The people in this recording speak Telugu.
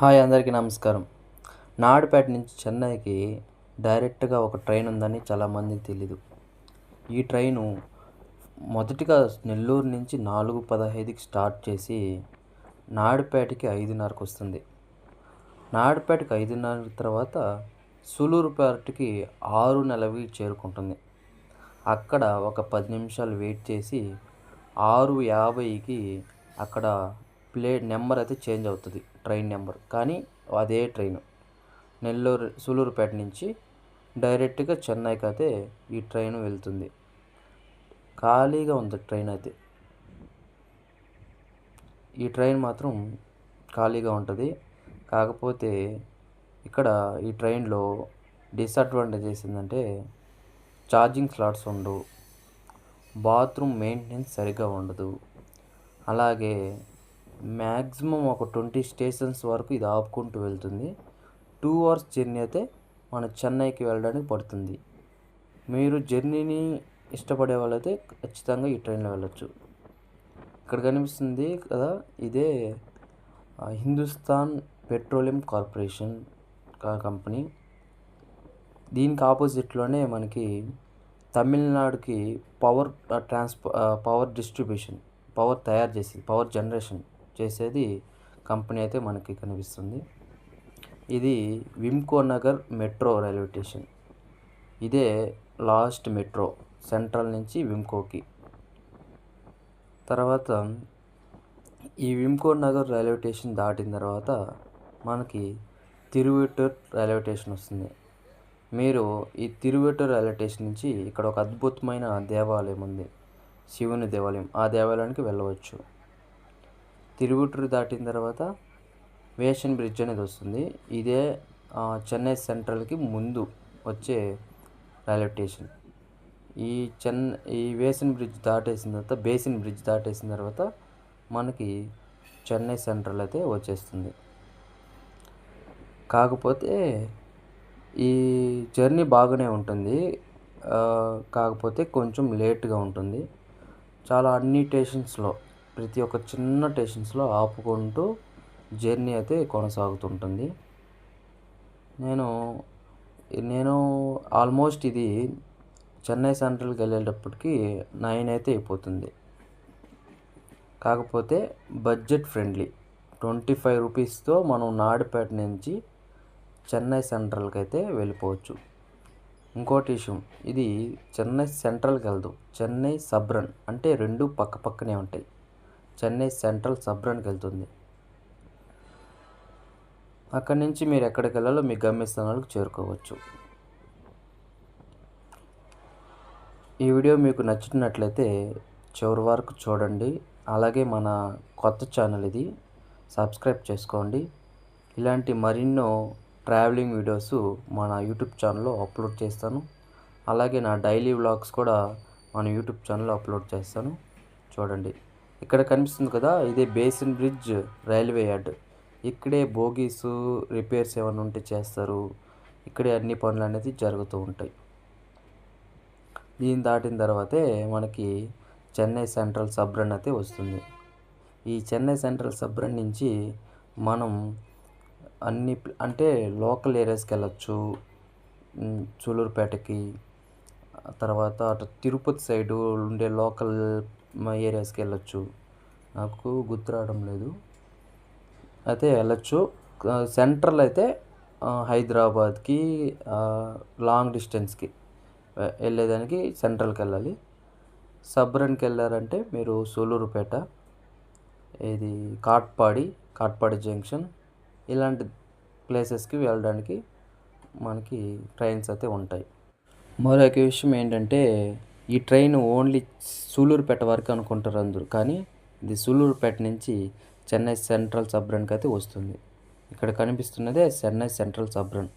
హాయ్ అందరికీ నమస్కారం. నాయుడుపేట నుంచి చెన్నైకి డైరెక్ట్గా ఒక ట్రైన్ ఉందని చాలామందికి తెలీదు. ఈ ట్రైను మొదటిగా నెల్లూరు నుంచి నాలుగు పదహైదుకి స్టార్ట్ చేసి నాయుడుపేటకి ఐదున్నరకు వస్తుంది. నాయుడుపేటకి ఐదున్నర తర్వాత సులూరుపేటకి ఆరు నెలవి చేరుకుంటుంది. అక్కడ ఒక పది నిమిషాలు వెయిట్ చేసి ఆరు యాభైకి అక్కడ ప్లేట్ నెంబర్ అయితే చేంజ్ అవుతుంది. Train number. కానీ అదే ట్రైన్. నెల్లూరు సూలూరుపేట నుంచి డైరెక్ట్గా చెన్నైకి అయితే ఈ ట్రైన్ వెళ్తుంది. ఖాళీగా ఉంది ట్రైన్ అయితే. ఈ ట్రైన్ మాత్రం ఖాళీగా ఉంటుంది. కాకపోతే ఇక్కడ ఈ ట్రైన్లో డిసడ్వాంటేజ్ ఏంటంటే ఛార్జింగ్ స్లాట్స్ ఉండవు. బాత్రూమ్ మెయింటెనెన్స్ సరిగ్గా ఉండదు. అలాగే మ్యాక్సిమం ఒక ట్వంటీ స్టేషన్స్ వరకు ఇది ఆపుకుంటూ వెళ్తుంది. టూ అవర్స్ జర్నీ అయితే మన చెన్నైకి వెళ్ళడానికి పడుతుంది. మీరు జర్నీని ఇష్టపడే వాళ్ళైతే ఖచ్చితంగా ఈ ట్రైన్లో వెళ్ళొచ్చు. ఇక్కడ కనిపిస్తుంది కదా ఇదే హిందుస్థాన్ పెట్రోలియం కార్పొరేషన్ కంపెనీ. దీనికి ఆపోజిట్లోనే మనకి తమిళనాడుకి power transpo power distribution power తయారు చేసేది పవర్ జనరేషన్. చేసేది కంపెనీ అయితే మనకి కనిపిస్తుంది. ఇది Wimco Nagar metro railway station. ఇదే లాస్ట్ మెట్రో సెంట్రల్ నుంచి విమ్కోకి. తర్వాత ఈ విమ్కో నగర్ రైల్వే స్టేషన్ దాటిన తర్వాత మనకి తిరువేటూర్ రైల్వే స్టేషన్ వస్తుంది. మీరు ఈ తిరువెట్టూర్ రైల్వే స్టేషన్ నుంచి ఇక్కడ ఒక అద్భుతమైన దేవాలయం ఉంది. శివుని దేవాలయం. ఆ దేవాలయానికి వెళ్ళవచ్చు. తిరువుటూరు దాటిన తర్వాత వేషన్ బ్రిడ్జ్ అనేది వస్తుంది. ఇదే చెన్నై సెంట్రల్కి ముందు వచ్చే రైల్వే స్టేషన్. ఈ చెన్ ఈ వేసన్ బ్రిడ్జ్ దాటేసిన తర్వాత బేసిన్ బ్రిడ్జ్ దాటేసిన తర్వాత మనకి చెన్నై సెంట్రల్ అయితే వచ్చేస్తుంది. కాకపోతే ఈ జర్నీ బాగానే ఉంటుంది. కాకపోతే కొంచెం లేట్గా ఉంటుంది. చాలా అన్ని స్టేషన్స్లో ప్రతి ఒక్క చిన్న స్టేషన్స్లో ఆపుకుంటూ జర్నీ అయితే కొనసాగుతుంటుంది. నేను నేను ఆల్మోస్ట్ ఇది చెన్నై సెంట్రల్కి వెళ్ళేటప్పటికి నైన్ అయితే అయిపోతుంది. కాకపోతే బడ్జెట్ ఫ్రెండ్లీ. ట్వంటీ ఫైవ్ రూపీస్తో మనం నాడుపేట నుంచి చెన్నై సెంట్రల్కి అయితే వెళ్ళిపోవచ్చు. ఇంకోటి విషయం ఇది చెన్నై సెంట్రల్కి వెళ్దు. చెన్నై సబ్రన్ అంటే రెండు పక్క పక్కనే ఉంటాయి. చెన్నై సెంట్రల్ సబ్రన్కి వెళ్తుంది. అక్కడి నుంచి మీరు ఎక్కడికి వెళ్ళాలో మీ గమ్యస్థానాలకు చేరుకోవచ్చు. ఈ వీడియో మీకు నచ్చినట్లయితే చివరి వరకు చూడండి. అలాగే మన కొత్త ఛానల్ ఇది సబ్స్క్రైబ్ చేసుకోండి. ఇలాంటి మరెన్నో ట్రావెలింగ్ వీడియోస్ మన యూట్యూబ్ ఛానల్లో అప్లోడ్ చేస్తాను. అలాగే నా డైలీ వ్లాగ్స్ కూడా మన యూట్యూబ్ ఛానల్లో అప్లోడ్ చేస్తాను. చూడండి. ఇక్కడ కనిపిస్తుంది కదా ఇదే బేసిన్ బ్రిడ్జ్ రైల్వే యార్డ్. ఇక్కడే బోగీస్ రిపేర్స్ ఏమైనా ఉంటే చేస్తారు. ఇక్కడే అన్ని పనులు అనేది జరుగుతూ ఉంటాయి. దీన్ని దాటిన తర్వాతే మనకి చెన్నై సెంట్రల్ సబ్రన్ అయితే వస్తుంది. ఈ చెన్నై సెంట్రల్ సబ్రన్ నుంచి మనం అన్ని అంటే లోకల్ ఏరియాస్కి వెళ్ళచ్చు. చూలూరుపేటకి తర్వాత అటు తిరుపతి సైడు ఉండే లోకల్ ఏరియాస్కి వెళ్ళొచ్చు. నాకు గుర్తు రావడం లేదు. అయితే వెళ్ళొచ్చు. సెంట్రల్ అయితే హైదరాబాద్కి లాంగ్ డిస్టెన్స్కి వెళ్ళేదానికి సెంట్రల్కి వెళ్ళాలి. సబ్రన్కి వెళ్ళారంటే మీరు సూలూరుపేట ఇది కాట్పాడి కాట్పాడి జంక్షన్ ఇలాంటి ప్లేసెస్కి వెళ్ళడానికి మనకి ట్రైన్స్ అయితే ఉంటాయి. మరొక విషయం ఏంటంటే ఈ ట్రైన్ ఓన్లీ సూళ్ళూరుపేట వరకు అనుకుంటారు అందరూ కానీ ఇది సూలూరుపేట నుంచి చెన్నై సెంట్రల్ సబ్రన్కి అయితే వస్తుంది. ఇక్కడ కనిపిస్తున్నదే చెన్నై సెంట్రల్ సబ్రన్